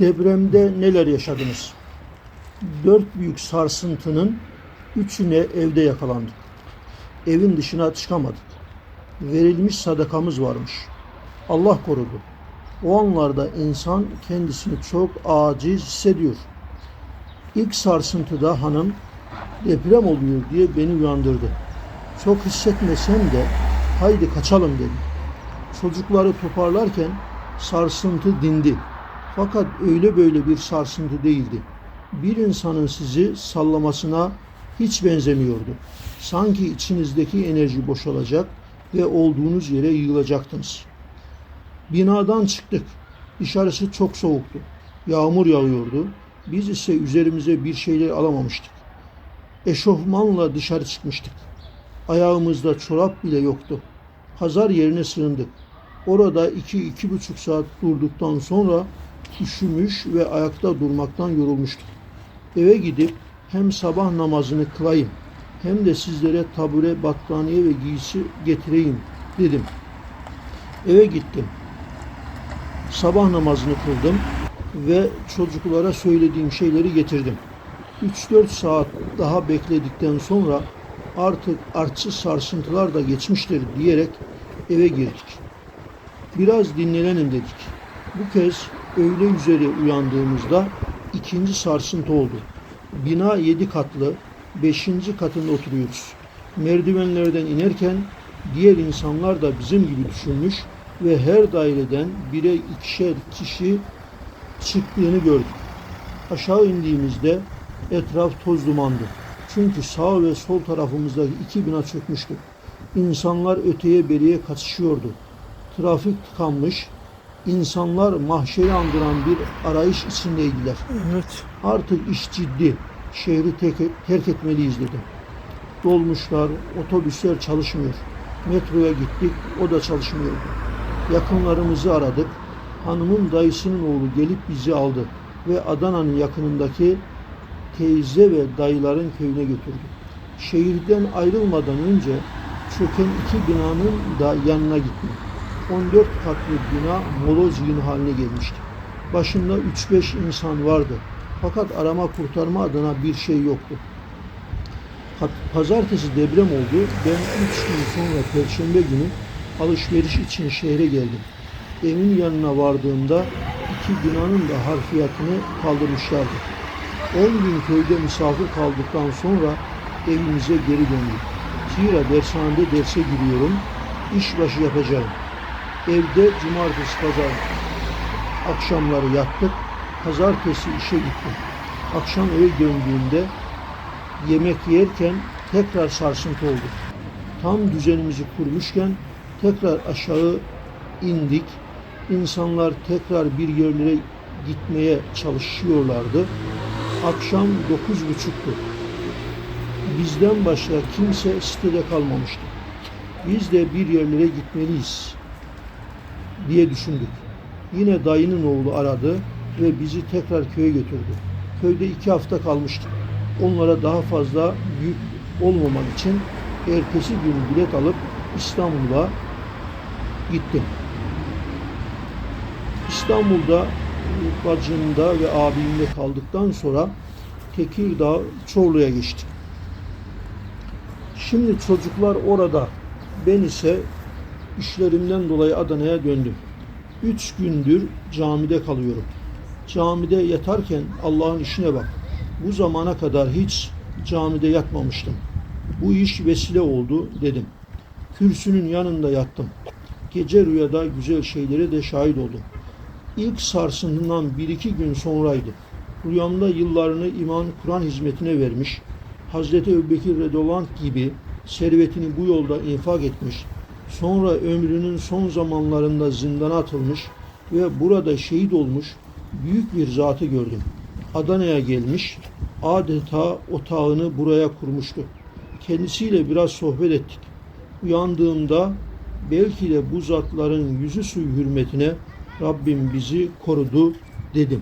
Depremde neler yaşadınız? Dört büyük sarsıntının üçüne evde yakalandık. Evin dışına çıkamadık. Verilmiş sadakamız varmış. Allah korudu. O anlarda insan kendisini çok aciz hissediyor. İlk sarsıntıda hanım deprem oluyor diye beni uyandırdı. Çok hissetmesem de haydi kaçalım dedim. Çocukları toparlarken sarsıntı dindi. Fakat öyle böyle bir sarsıntı değildi. Bir insanın sizi sallamasına hiç benzemiyordu. Sanki içinizdeki enerji boşalacak ve olduğunuz yere yığılacaktınız. Binadan çıktık. Dışarısı çok soğuktu. Yağmur yağıyordu. Biz ise üzerimize bir şeyler alamamıştık. Eşofmanla dışarı çıkmıştık. Ayağımızda çorap bile yoktu. Pazar yerine sığındık. Orada iki, iki buçuk saat durduktan sonra üşümüş ve ayakta durmaktan yorulmuştuk. Eve gidip hem sabah namazını kılayım hem de sizlere tabure, battaniye ve giysi getireyim dedim. Eve gittim. Sabah namazını kıldım ve çocuklara söylediğim şeyleri getirdim. 3-4 saat daha bekledikten sonra artık artsız sarsıntılar da geçmiştir diyerek eve girdik. Biraz dinlenelim dedik. Bu kez öğle üzeri uyandığımızda ikinci sarsıntı oldu. Bina yedi katlı, beşinci katında oturuyoruz. Merdivenlerden inerken diğer insanlar da bizim gibi düşünmüş ve her daireden bire ikişer kişi çıktığını gördük. Aşağı indiğimizde etraf toz dumandı. Çünkü sağ ve sol tarafımızdaki iki bina çökmüştü. İnsanlar öteye beriye kaçışıyordu. Trafik tıkanmış, insanlar mahşeri andıran bir arayış içindeydiler. Evet. Artık iş ciddi. Şehri tek- terk etmeliyiz dedim. Dolmuşlar, otobüsler çalışmıyor. Metroya gittik, o da çalışmıyordu. Yakınlarımızı aradık. Hanımın dayısının oğlu gelip bizi aldı ve Adana'nın yakınındaki teyze ve dayıların köyüne götürdü. Şehirden ayrılmadan önce çöken iki binanın da yanına gittim. 14 katlı bina moloz yığını haline gelmişti. Başında 3-5 insan vardı. Fakat arama kurtarma adına bir şey yoktu. Pa- Pazartesi deprem oldu. Ben 3 gün sonra Perşembe günü alışveriş için şehre geldim. Evin yanına vardığımda iki binanın da harfiyatını kaldırmışlardı. 10 gün köyde misafir kaldıktan sonra evimize geri döndüm. Zira dershanede derse giriyorum. İşbaşı yapacağım. Evde cumartesi pazar akşamları yattık. Pazartesi işe gittim. Akşam eve döndüğümde yemek yerken tekrar sarsıntı oldu. Tam düzenimizi kurmuşken tekrar aşağı indik. İnsanlar tekrar bir yerlere gitmeye çalışıyorlardı. Akşam dokuz buçuktu. Bizden başka kimse sitede kalmamıştı. Biz de bir yerlere gitmeliyiz diye düşündük. Yine dayının oğlu aradı ve bizi tekrar köye götürdü. Köyde iki hafta kalmıştık. Onlara daha fazla yük olmamak için ertesi gün bilet alıp İstanbul'a gittim. İstanbul'da bacımda ve abimle kaldıktan sonra Tekirdağ Çorlu'ya geçtim. Şimdi çocuklar orada. Ben ise işlerimden dolayı Adana'ya döndüm. Üç gündür camide kalıyorum. Camide yatarken Allah'ın işine bak. Bu zamana kadar hiç camide yatmamıştım. Bu iş vesile oldu dedim. Kürsünün yanında yattım. Gece rüyada güzel şeylere de şahit oldum. İlk sarsıntından bir iki gün sonraydı. Rüyamda yıllarını iman Kur'an hizmetine vermiş, Hazreti Ebubekir Redolant gibi servetini bu yolda infak etmiş, sonra ömrünün son zamanlarında zindana atılmış ve burada şehit olmuş büyük bir zatı gördüm. Adana'ya gelmiş, adeta otağını buraya kurmuştu. Kendisiyle biraz sohbet ettik. Uyandığımda belki de bu zatların yüzü suyu hürmetine Rabbim bizi korudu dedim.